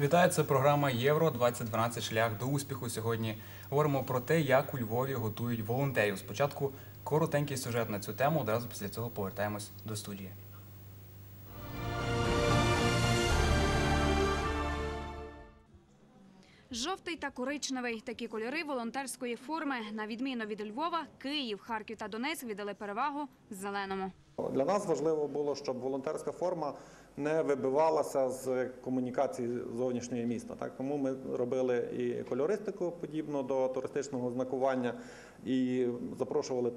Вітаю, це програма Євро 2012 Шлях до успіху. Сьогодні говоримо про те, як у Львові готують волонтерів. Спочатку коротенький сюжет на цю тему. Одразу після цього повертаємось до студії. Жовтий та коричневий такі кольори волонтерської форми. На відміну від Львова, Київ, Харків та Донецьк віддали перевагу зеленому. Для нас важливо було, щоб волонтерська форма не вибивалася з комунікації зовнішньої міста. Так тому ми робили і кольористику подібно до туристичного знакування, і запрошували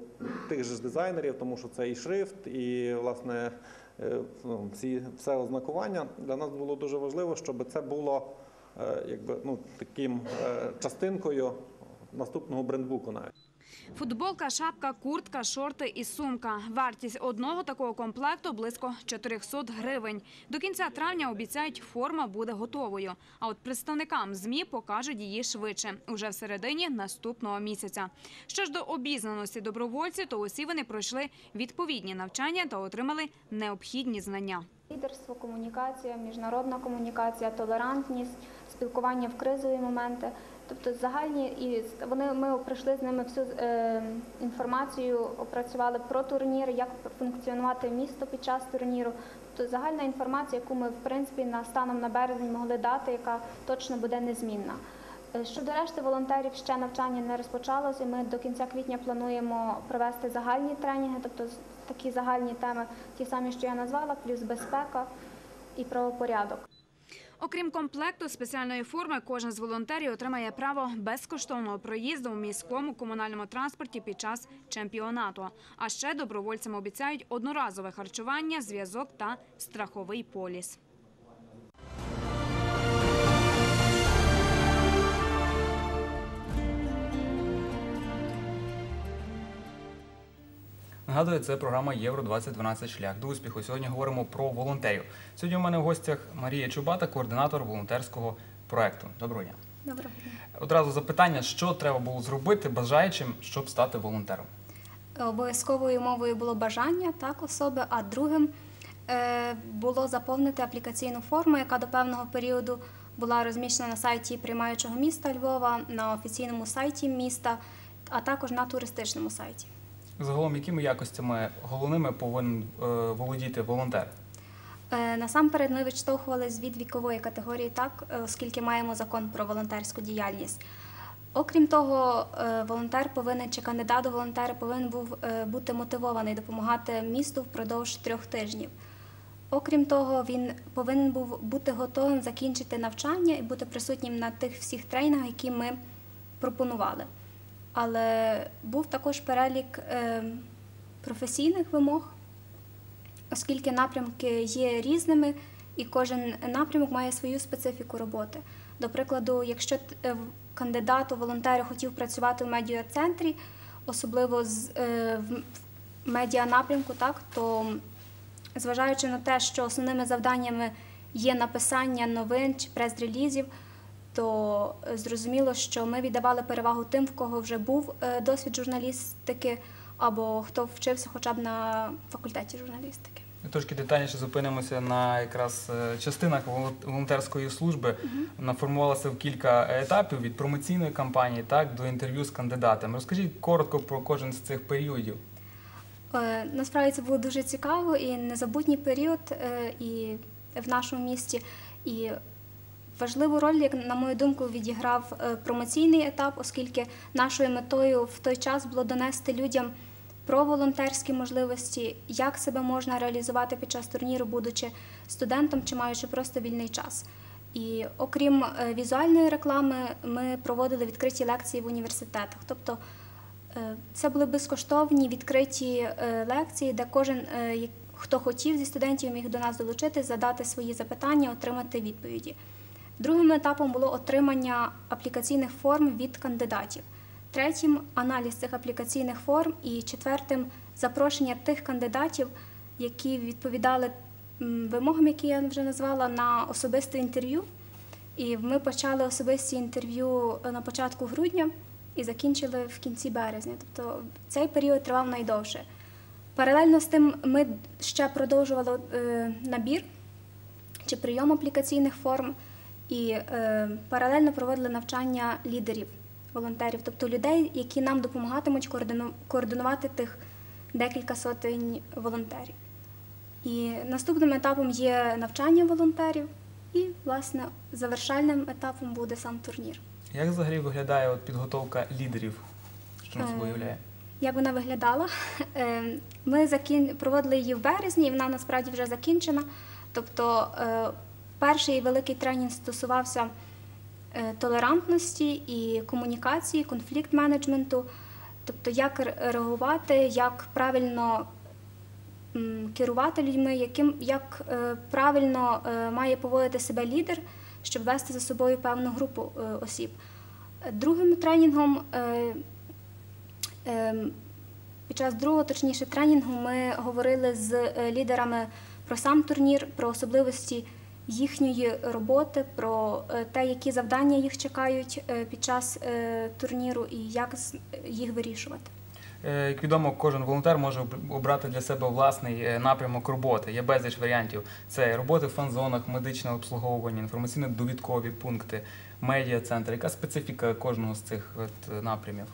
тих же дизайнерів, тому що це і шрифт, і власне е, ну, всі все ознакування. Для нас було дуже важливо, щоб це було е, якби ну таким е, частинкою наступного брендбуку навіть. Футболка, шапка, куртка, шорти і сумка. Вартість одного такого комплекту близько 400 гривень. До кінця травня обіцяють, форма буде готовою. А от представникам ЗМІ покажуть її швидше, уже в середині наступного місяця. Що ж до обізнаності добровольців, то усі вони пройшли відповідні навчання та отримали необхідні знання. Лідерство, комунікація, міжнародна комунікація, толерантність, спілкування в кризові моменти. Тобто загальні і вони ми пройшли з ними всю е, інформацію, опрацювали про турнір, як функціонувати місто під час турніру. Тобто загальна інформація, яку ми в принципі на станом на березень могли дати, яка точно буде незмінна. Е, Щодо решти волонтерів, ще навчання не розпочалося. Ми до кінця квітня плануємо провести загальні тренінги, тобто такі загальні теми, ті самі, що я назвала, плюс безпека і правопорядок. Окрім комплекту спеціальної форми, кожен з волонтерів отримає право безкоштовного проїзду в міському комунальному транспорті під час чемпіонату. А ще добровольцям обіцяють одноразове харчування, зв'язок та страховий поліс. Нагадую, це програма Євро 2012 Шлях до успіху. Сьогодні говоримо про волонтерів. Сьогодні у мене в гостях Марія Чубата, координатор волонтерського проекту. Доброго дня. Доброго дня. Одразу запитання, що треба було зробити бажаючим, щоб стати волонтером. Обов'язковою мовою було бажання так особи, а другим е, було заповнити аплікаційну форму, яка до певного періоду була розміщена на сайті приймаючого міста Львова, на офіційному сайті міста, а також на туристичному сайті. Загалом, якими якостями головними повинен е, володіти волонтер? Е, Насамперед ми відштовхувалися від вікової категорії, так, е, оскільки маємо закон про волонтерську діяльність. Окрім того, волонтер повинен чи кандидат у волонтери повинен був бути мотивований допомагати місту впродовж трьох тижнів. Окрім того, він повинен був бути готовим закінчити навчання і бути присутнім на тих всіх тренінгах, які ми пропонували. Але був також перелік е, професійних вимог, оскільки напрямки є різними, і кожен напрямок має свою специфіку роботи. До прикладу, якщо е, кандидат у волонтери хотів працювати в медіа-центрі, особливо з, е, в в медіа-напрямку, так, то зважаючи на те, що основними завданнями є написання новин чи прес-релізів, то е, зрозуміло, що ми віддавали перевагу тим, в кого вже був е, досвід журналістики, або хто вчився хоча б на факультеті журналістики. Трошки детальніше зупинимося на якраз е, частинах волон- волонтерської служби. Вона формувалася в кілька етапів від промоційної кампанії так до інтерв'ю з кандидатами. Розкажіть коротко про кожен з цих періодів. Насправді це було дуже цікаво і незабутній період і в нашому місті. І важливу роль, як на мою думку, відіграв е, промоційний етап, оскільки нашою метою в той час було донести людям про волонтерські можливості, як себе можна реалізувати під час турніру, будучи студентом чи маючи просто вільний час. І окрім е, візуальної реклами, ми проводили відкриті лекції в університетах. Тобто Е, Це були безкоштовні відкриті лекції, де кожен, хто хотів зі студентів, міг до нас долучитись, задати свої запитання, отримати відповіді. Другим етапом було отримання аплікаційних форм від кандидатів. Третім аналіз цих аплікаційних форм. І четвертим запрошення тих кандидатів, які відповідали вимогам, які я вже назвала, на особисте інтерв'ю. І ми почали особисті інтерв'ю на початку грудня і закінчили в кінці березня. Тобто цей період тривав найдовше. Паралельно з тим ми ще продовжували е, набір чи прийом аплікаційних форм. І е, паралельно проводили навчання лідерів, волонтерів, тобто людей, які нам допомагатимуть координу- координувати тих декілька сотень волонтерів. І наступним етапом є навчання волонтерів, і, власне, завершальним етапом буде сам турнір. Як взагалі виглядає от підготовка лідерів? Що на собою Е, являє? Як вона виглядала? Е, Ми проводили її в березні, і вона насправді вже закінчена. Тобто е, перший великий тренінг стосувався е, толерантності і комунікації, конфлікт менеджменту, тобто як реагувати, як правильно керувати людьми, яким, як е, правильно е, має поводити себе лідер, щоб вести за собою певну групу осіб. Другим тренінгом Ем, Під час другого, точніше, тренінгу ми говорили з лідерами про сам турнір, про особливості їхньої роботи, про е, те, які завдання їх чекають е, під час е, турніру і як їх вирішувати. Як відомо, кожен волонтер може обрати для себе власний напрямок роботи. Є безліч варіантів. Це роботи в фан-зонах, медичне обслуговування, інформаційно-довідкові пункти, медіа-центр. Яка специфіка кожного з цих напрямів?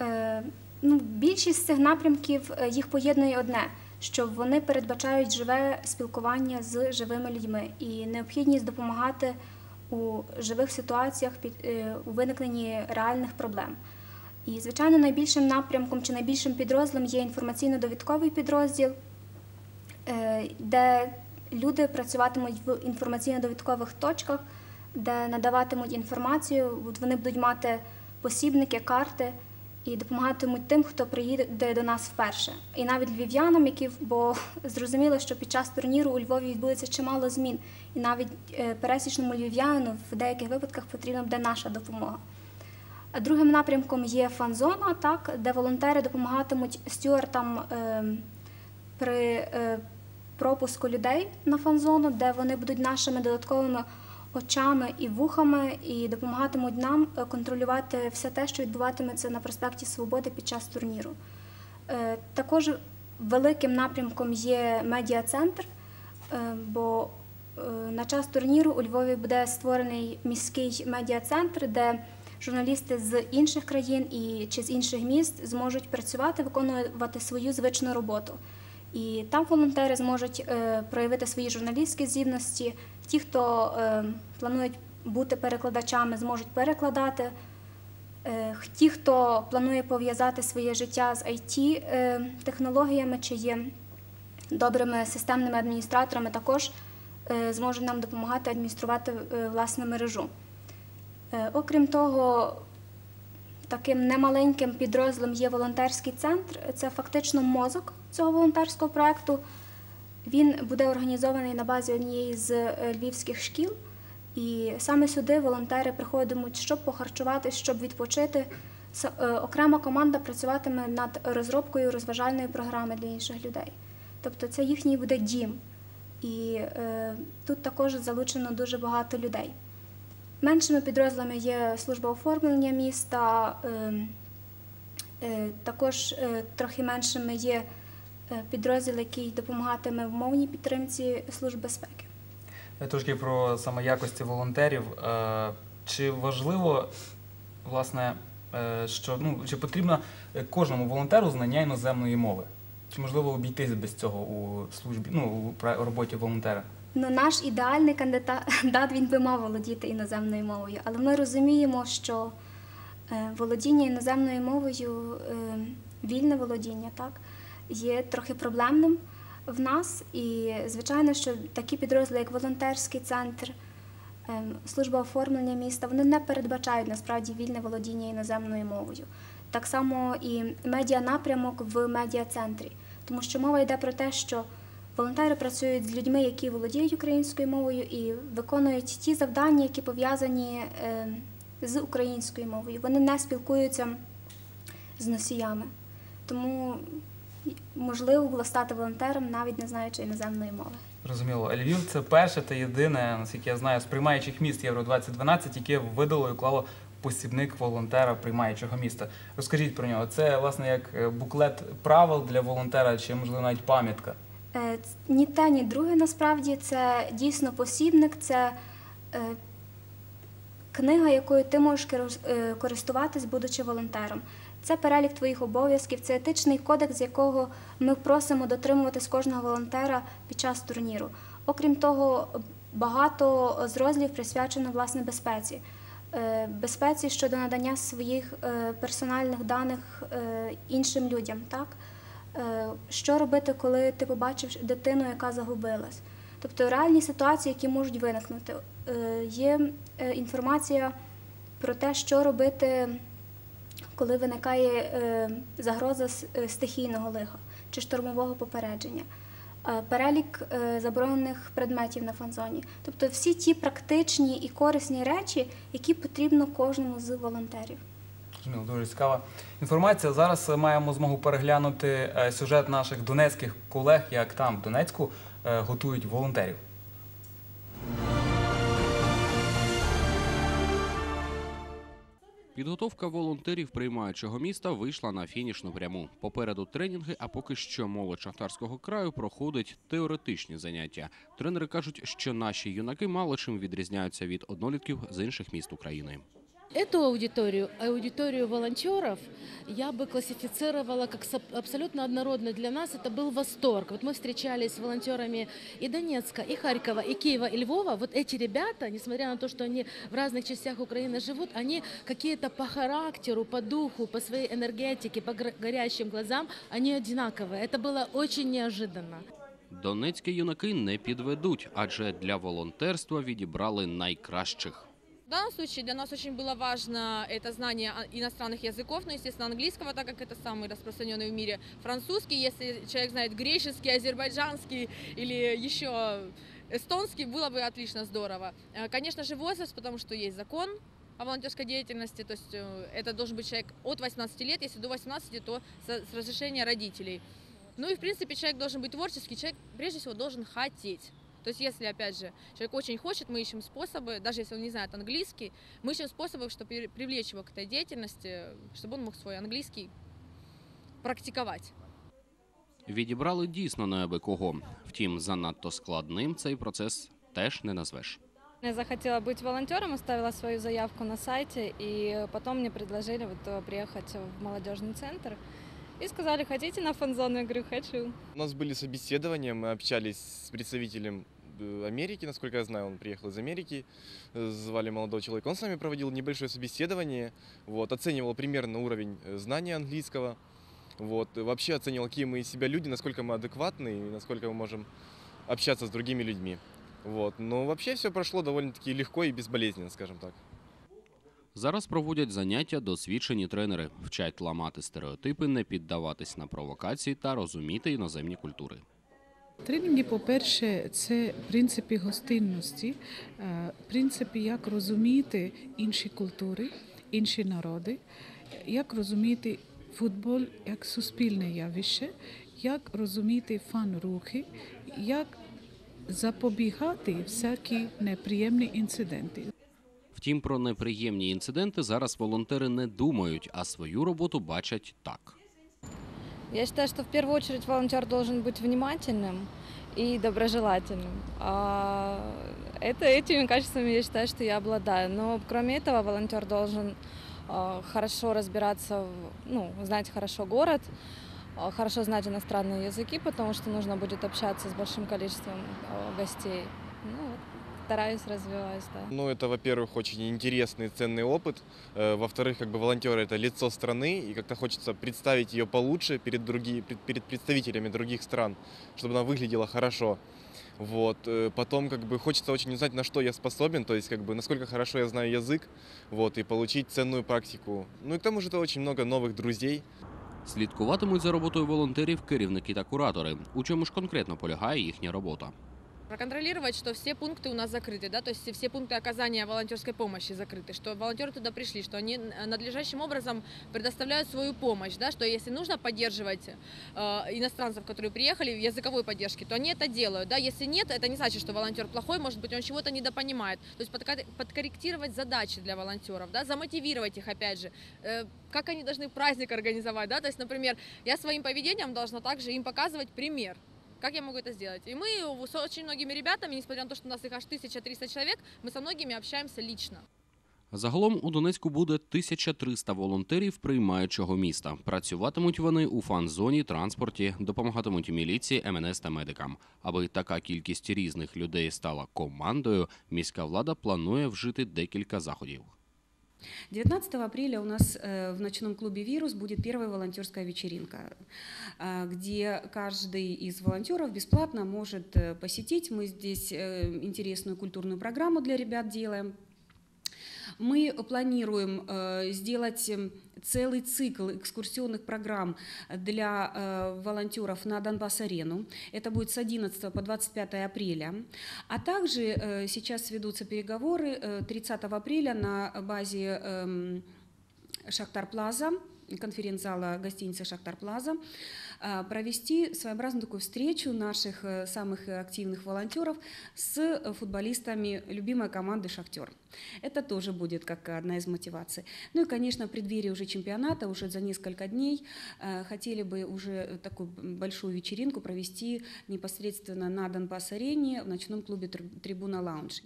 Е, Ну, більшість з цих напрямків їх поєднує одне, що вони передбачають живе спілкування з живими людьми і необхідність допомагати у живих ситуаціях під е, у виникненні реальних проблем. І, звичайно, найбільшим напрямком чи найбільшим підрозділом є інформаційно-довідковий підрозділ, е, де люди працюватимуть в інформаційно-довідкових точках, де надаватимуть інформацію, вони будуть мати посібники, карти і допомагатимуть тим, хто приїде до нас вперше. І навіть львів'янам, які бо зрозуміло, що під час турніру у Львові відбудеться чимало змін, і навіть е, пересічному львів'янину в деяких випадках потрібна буде наша допомога. Другим напрямком є фан-зона, так, де волонтери допомагатимуть стюартам е, при е, пропуску людей на фан-зону, де вони будуть нашими додатковими очами і вухами, і допомагатимуть нам е, контролювати все те, що відбуватиметься на проспекті Свободи під час турніру. Е, Також великим напрямком є медіа-центр, е, бо на час турніру у Львові буде створений міський медіа-центр, де журналісти з інших країн і чи з інших міст зможуть працювати, виконувати свою звичну роботу. І там волонтери зможуть е, проявити свої журналістські здібності. Ті, хто е, планують бути перекладачами, зможуть перекладати. Е, ті, хто планує пов'язати своє життя з it технологіями чи є добрими системними адміністраторами, також зможуть нам допомагати адмініструвати власну мережу. Окрім того, таким немаленьким підрозділом є волонтерський центр. Це фактично мозок цього волонтерського проєкту. Він буде організований на базі однієї з е, львівських шкіл. І саме сюди волонтери приходитимуть, щоб похарчуватись, щоб відпочити. Е, Окрема команда працюватиме над розробкою розважальної програми для інших людей. Тобто це їхній буде дім. І е, тут також залучено дуже багато людей. Меншими підрозділами є служба оформлення міста, е, е, також е, трохи меншими є е, підрозділ, який допомагатиме в мовній підтримці Служби безпеки. Трошки про саме якості волонтерів. Чи важливо, власне, що ну чи потрібно кожному волонтеру знання іноземної мови? Чи можливо обійтись без цього у службі, ну у роботі волонтера? Ну, наш ідеальний кандидат він би мав володіти іноземною мовою, але ми розуміємо, що е, володіння іноземною мовою, е, вільне володіння, так, є трохи проблемним в нас. І звичайно, що такі підрозділи, як волонтерський центр, е, служба оформлення міста, вони не передбачають насправді вільне володіння іноземною мовою. Так само і медіанапрямок в медіа-центрі, тому що мова йде про те, що Волонтери працюють з людьми, які володіють українською мовою і виконують ті завдання, які пов'язані е, з українською мовою. Вони не спілкуються з носіями. Тому можливо було стати волонтером, навіть не знаючи іноземної мови. Зрозуміло. Львів це перше та єдине, наскільки я знаю, з приймаючих міст Євро 2012, яке видало і уклало посібник волонтера приймаючого міста. Розкажіть про нього. Це власне як е, буклет правил для волонтера, чи можливо навіть пам'ятка. Е, Ні те, ні друге насправді це дійсно посібник, це е, книга, якою ти можеш е, користуватись, будучи волонтером. Це перелік твоїх обов'язків, це етичний кодекс, якого ми просимо дотримуватись кожного волонтера під час турніру. Окрім того, багато з розділів присвячено власне безпеці. Безпеці щодо надання своїх персональних даних іншим людям. Так? Е, Що робити, коли ти побачив дитину, яка загубилась? Тобто реальні ситуації, які можуть виникнути. Е, Є е, інформація про те, що робити, коли виникає загроза стихійного лиха чи штормового попередження. Перелік заборонених предметів на фанзоні. Тобто всі ті практичні і корисні речі, які потрібно кожному з волонтерів. Зрозуміло, дуже цікава інформація. Зараз е, маємо змогу переглянути е, сюжет наших донецьких колег, як там в Донецьку е, готують волонтерів. Підготовка волонтерів приймаючого міста вийшла на фінішну пряму. Попереду тренінги, а поки що молодь шахтарського краю проходить теоретичні заняття. Тренери кажуть, що наші юнаки мало чим відрізняються від однолітків з інших міст України. Эту аудиторию, аудиторию волонтеров, я бы классифицировала как саб- абсолютно однородно для нас. Это был восторг. Вот мы встречались с волонтерами и Донецка, и Харькова, и Киева, и Львова. Вот эти ребята, несмотря на то, что они в разных частях Украины живут, они какие-то по характеру, по духу, по своей энергетике, по гор- горящим глазам, они одинаковые. Это было очень неожиданно. Донецькі юнаки не підведуть, адже для волонтерства відібрали найкращих. Данном случае для нас очень было важно это знание иностранных языков, ну, естественно, английского, так как это самый распространенный в мире, французский, если человек знает греческий, азербайджанский или еще эстонский, было бы отлично здорово. Э, Конечно же, возраст, потому что есть закон о волонтерской деятельности, то есть э, это должен быть человек от 18 лет, если до 18, то с разрешения родителей. Ну и, в принципе, человек должен быть творческий, человек, прежде всего, должен хотеть. То есть, если, опять же, человек очень хочет, мы ищем способы, даже если он не знает английский, мы ищем способы, чтобы привлечь его к этой деятельности, чтобы он мог свой английский практиковать. Відібрали дійсно неаби кого. Втім, занадто складним цей процес теж не назвеш. Я захотела быть волонтером, оставила свою заявку на сайте, и потом мне предложили вот э, приехать в молодежный центр. И сказали, хотите на фан-зону? Я говорю, хочу. У нас были собеседования, мы общались с представителем э, Америки, насколько я знаю, он приехал из Америки, э, звали молодого человека. Он с нами проводил небольшое собеседование, вот, оценивал примерно уровень э, знания английского, вот, вообще оценивал, какие мы из себя люди, насколько мы адекватны и насколько мы можем общаться с другими людьми. Вот. Но вообще все прошло довольно-таки легко и безболезненно, скажем так. Зараз проводять заняття досвідчені тренери, вчать ламати стереотипи, не піддаватись на провокації та розуміти іноземні культури. Тренінги, по-перше, це принципи гостинності, е, принципи, як розуміти інші культури, інші народи, як розуміти футбол як суспільне явище, як розуміти фан-рухи, як запобігати всякі неприємні інциденти. Втім, про неприємні інциденти зараз волонтери не думають, а свою роботу бачать так. Я считаю, что в первую очередь волонтер должен быть внимательным и доброжелательным. А это этими качествами я считаю, что я обладаю. Но кроме этого волонтер должен а, хорошо разбираться, в- ну, знать хорошо город, а, хорошо знать иностранные языки, потому что нужно будет общаться с большим количеством а, гостей. Ну, вот, стараюсь, развиваюсь, да. Ну, это, во-первых, очень интересный, ценный опыт. Э, Во-вторых, как бы волонтеры это лицо страны, и как-то хочется представить ее получше перед, други, пред- перед представителями других стран, чтобы она выглядела хорошо. Вот. э, Потом, как бы, хочется очень узнать, на что я способен, то есть, как бы, насколько хорошо я знаю язык, вот, и получить ценную практику. Ну и к тому же это очень много новых друзей, Слідкуватимуть за роботою волонтерів керівники та куратори. У чому ж конкретно полягає їхня робота? Проконтролировать, что все пункты у нас закрыты, да, то есть все пункты оказания волонтерской помощи закрыты, что волонтеры туда пришли, что они э, надлежащим образом предоставляют свою помощь, да, что если нужно поддерживать э, иностранцев, которые приехали в языковой поддержке, то они это делают, да, если нет, это не значит, что волонтер плохой, может быть, он чего-то недопонимает, то есть подкорректировать задачи для волонтеров, да, замотивировать их, опять же, э, как они должны праздник организовать, да, то есть, например, я своим поведением должна также им показывать пример, как я могу это сделать? И мы с очень многими ребятами, несмотря на то, что у нас их аж 1300 человек, мы со многими общаемся лично. Загалом у Донецьку буде 1300 волонтерів приймаючого міста. Працюватимуть вони у фан-зоні, транспорті, допомагатимуть міліції, МНС та медикам. Аби така кількість різних людей стала командою, міська влада планує вжити декілька заходів. 19 апреля у нас э, в ночном клубе «Вирус» будет первая волонтерская вечеринка, э, где каждый из волонтеров бесплатно может э, посетить. Мы здесь э, интересную культурную программу для ребят делаем. Мы планируем э, сделать э, целый цикл экскурсионных программ для э, волонтеров на Донбасс-арену. Это будет с 11 по 25 апреля. А также э, сейчас ведутся переговоры э, 30 апреля на базе эм, Шахтар Плаза, конференц-зала гостиницы Шахтар Плаза, провести своеобразную такую встречу наших э, самых активных волонтеров с э, футболистами любимой команды «Шахтер». Это тоже будет как одна из мотиваций. Ну и, конечно, в преддверии уже чемпионата, уже за несколько дней, э, хотели бы уже такую большую вечеринку провести непосредственно на Донбасс-арене в ночном клубе «Триб- «Трибуна Лаунж».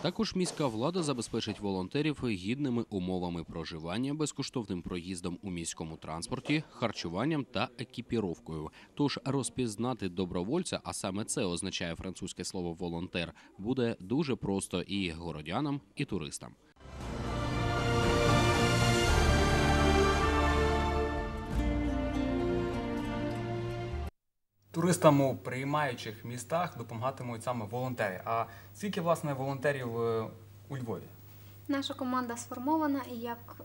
Також міська влада забезпечить волонтерів гідними умовами проживання, безкоштовним проїздом у міському транспорті, харчуванням та екіпіровкою. Тож розпізнати добровольця, а саме це означає французьке слово волонтер, буде дуже просто і городянам, і туристам. Туристам у приймаючих містах допомагатимуть саме волонтери. А скільки власне волонтерів е, у Львові? Наша команда сформована, і як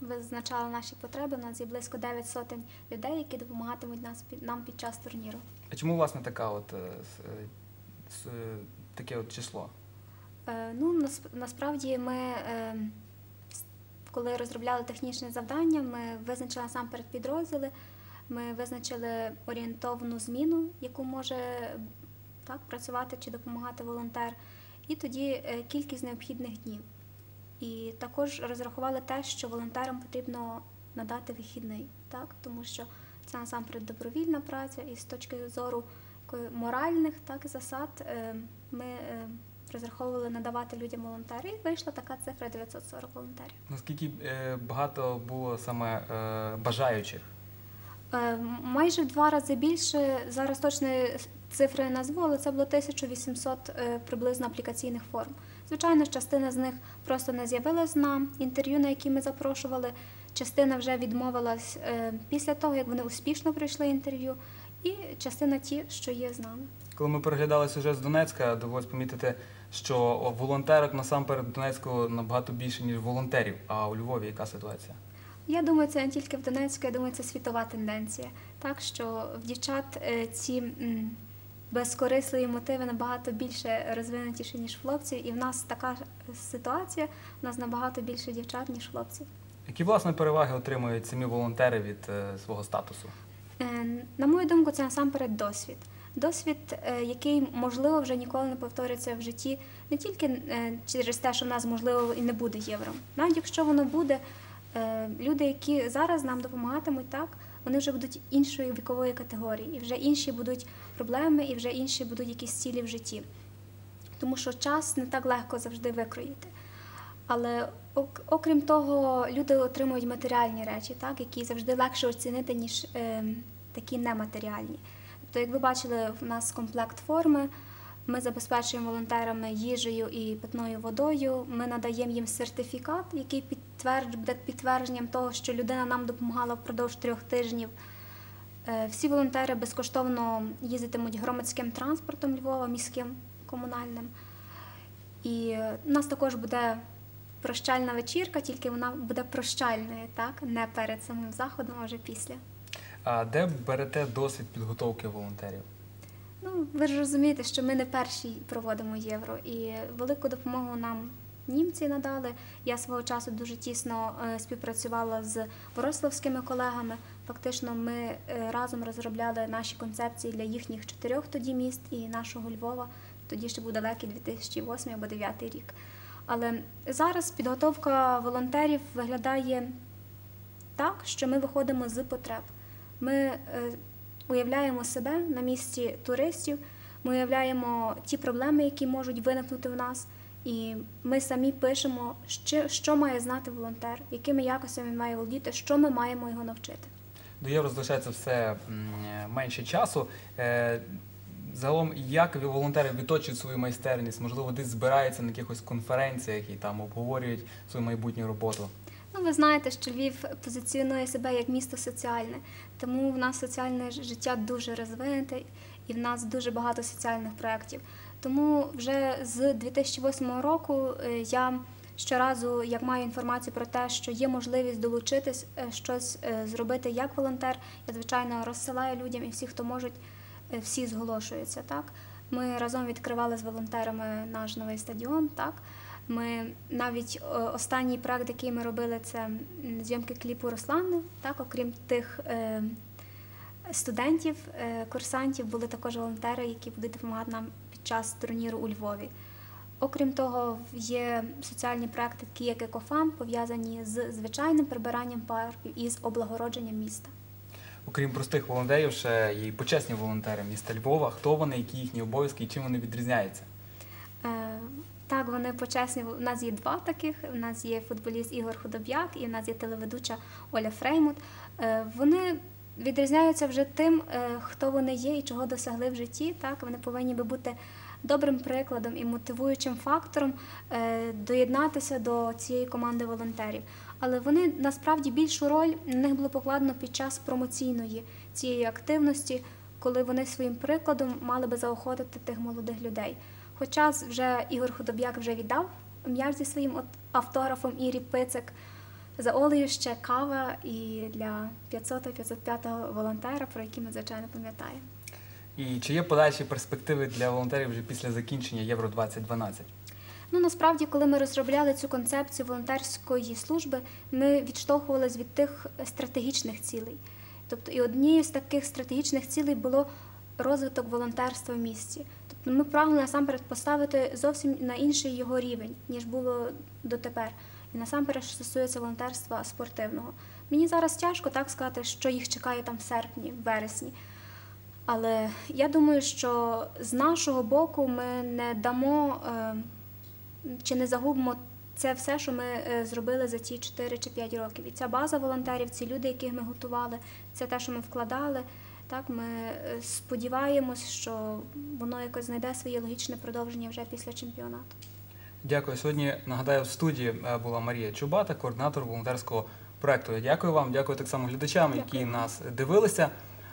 визначали наші потреби, у нас є близько 9 сотень людей, які допомагатимуть нас нам під час турніру. А чому власне така от е, е, таке от число? Е, Ну, насправді ми, е, коли розробляли технічне завдання, ми визначили насамперед підрозділи, ми визначили орієнтовну зміну, яку може так, працювати чи допомагати волонтер, і тоді е, кількість необхідних днів. І також розрахували те, що волонтерам потрібно надати вихідний, так? тому що це насамперед добровільна праця, і з точки зору моральних так, засад е, ми е, розраховували надавати людям волонтери, і вийшла така цифра 940 волонтерів. Наскільки е, багато було саме е, бажаючих? Е, Майже в два рази більше. Зараз точної цифри назву, але це було 1800 е, приблизно аплікаційних форм. Звичайно, частина з них просто не з'явилась на інтерв'ю, на які ми запрошували. Частина вже відмовилась е, після того, як вони успішно пройшли інтерв'ю, і частина ті, що є з нами. Коли ми переглядали сюжет з Донецька, довелось помітити, що волонтерок насамперед в Донецьку набагато більше, ніж волонтерів. А у Львові яка ситуація? Я думаю, це не тільки в Донецьку, я думаю, це світова тенденція. Так що в дівчат е, ці безкорисливі мотиви набагато більше розвинутіші, ніж хлопців, і в нас така ситуація, у нас набагато більше дівчат, ніж хлопців. Які власне переваги отримують самі волонтери від е, свого статусу? Е, На мою думку, це насамперед досвід. Досвід, е, який можливо вже ніколи не повториться в житті, не тільки е, через те, що в нас можливо і не буде євро. Навіть якщо воно буде, е, люди, які зараз нам допомагатимуть, так вони вже будуть іншої вікової категорії, і вже інші будуть проблеми, і вже інші будуть якісь цілі в житті. Тому що час не так легко завжди викроїти. Але окрім того, люди отримують матеріальні речі, так, які завжди легше оцінити, ніж е, такі нематеріальні. Тобто, як ви бачили, в нас комплект форми. Ми забезпечуємо волонтерами їжею і питною водою. Ми надаємо їм сертифікат, який підтвердж, буде підтвердженням того, що людина нам допомагала впродовж трьох тижнів. Е, Всі волонтери безкоштовно їздитимуть громадським транспортом Львова, міським комунальним. І е, у нас також буде прощальна вечірка, тільки вона буде прощальною, так? Не перед самим заходом, а вже після. А де берете досвід підготовки волонтерів? Ну, ви ж розумієте, що ми не перші проводимо євро, і велику допомогу нам німці надали. Я свого часу дуже тісно е, співпрацювала з ворославськими колегами. Фактично, ми е, разом розробляли наші концепції для їхніх чотирьох тоді міст і нашого Львова. Тоді ще був далекий 2008 або 2009 рік. Але зараз підготовка волонтерів виглядає так, що ми виходимо з потреб. Ми е, уявляємо себе на місці туристів, ми уявляємо ті проблеми, які можуть виникнути в нас, І ми самі пишемо, що, що має знати волонтер, якими якостями він має володіти, що ми маємо його навчити. До євро залишається все менше часу. Е, Загалом, як волонтери відточують свою майстерність? Можливо, десь збираються на якихось конференціях і там обговорюють свою майбутню роботу. Ну, ви знаєте, що Львів позиціонує себе як місто соціальне, тому в нас соціальне життя дуже розвинуте і в нас дуже багато соціальних проєктів. Тому вже з 2008 року е, я щоразу, як маю інформацію про те, що є можливість долучитись, е, щось е, зробити як волонтер, я звичайно розсилаю людям і всі, хто можуть, всі зголошуються. Так ми разом відкривали з волонтерами наш новий стадіон. Так ми навіть останній проект, який ми робили, це зйомки кліпу Руслани. Так, окрім тих студентів, курсантів, були також волонтери, які будуть допомагати нам під час турніру у Львові. Окрім того, є соціальні проекти, такі як Екофам, пов'язані з звичайним прибиранням парків і з облагородженням міста. Окрім простих волонтерів, ще є і почесні волонтери міста Львова. Хто вони, які їхні обов'язки і чим вони відрізняються? Е, Так, вони почесні. У нас є два таких. У нас є футболіст Ігор Худоб'як і у нас є телеведуча Оля Фреймут. Е, Вони відрізняються вже тим, е, хто вони є і чого досягли в житті. Так, вони повинні би бути добрим прикладом і мотивуючим фактором е, доєднатися до цієї команди волонтерів. Але вони насправді більшу роль на них було покладено під час промоційної цієї активності, коли вони своїм прикладом мали би заохотити тих молодих людей. Хоча вже Ігор Худоб'як вже віддав м'яч зі своїм автографом Ірі Пицик. За Олею ще кава і для 500-505 волонтера, про які ми, звичайно, пам'ятаємо. І чи є подальші перспективи для волонтерів вже після закінчення Євро 2012? Ну насправді, коли ми розробляли цю концепцію волонтерської служби, ми відштовхувалися від тих стратегічних цілей. Тобто, і однією з таких стратегічних цілей було розвиток волонтерства в місті. Тобто ми прагнули насамперед поставити зовсім на інший його рівень, ніж було дотепер. І насамперед що стосується волонтерства спортивного. Мені зараз тяжко так сказати, що їх чекає там в серпні, в вересні. Але я думаю, що з нашого боку ми не дамо е, чи не загубимо це все, що ми е, зробили за ці 4 чи 5 років. І ця база волонтерів, ці люди, яких ми готували, це те, що ми вкладали. Так, ми е, сподіваємось, що воно якось знайде своє логічне продовження вже після чемпіонату. Дякую. Сьогодні нагадаю, в студії е, була Марія Чубата, координатор волонтерського проекту. Дякую вам, дякую так само глядачам, які Дякую. нас дивилися.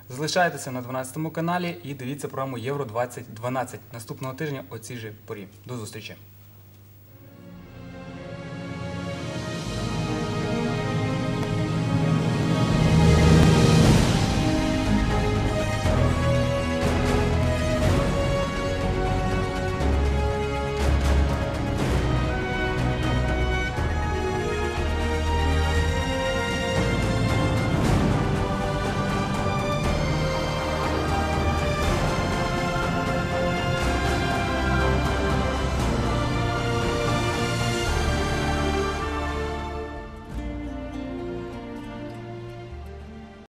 Залишайтеся на 12 каналі і дивіться програму Євро 2012 наступного тижня о цій же порі. До зустрічі.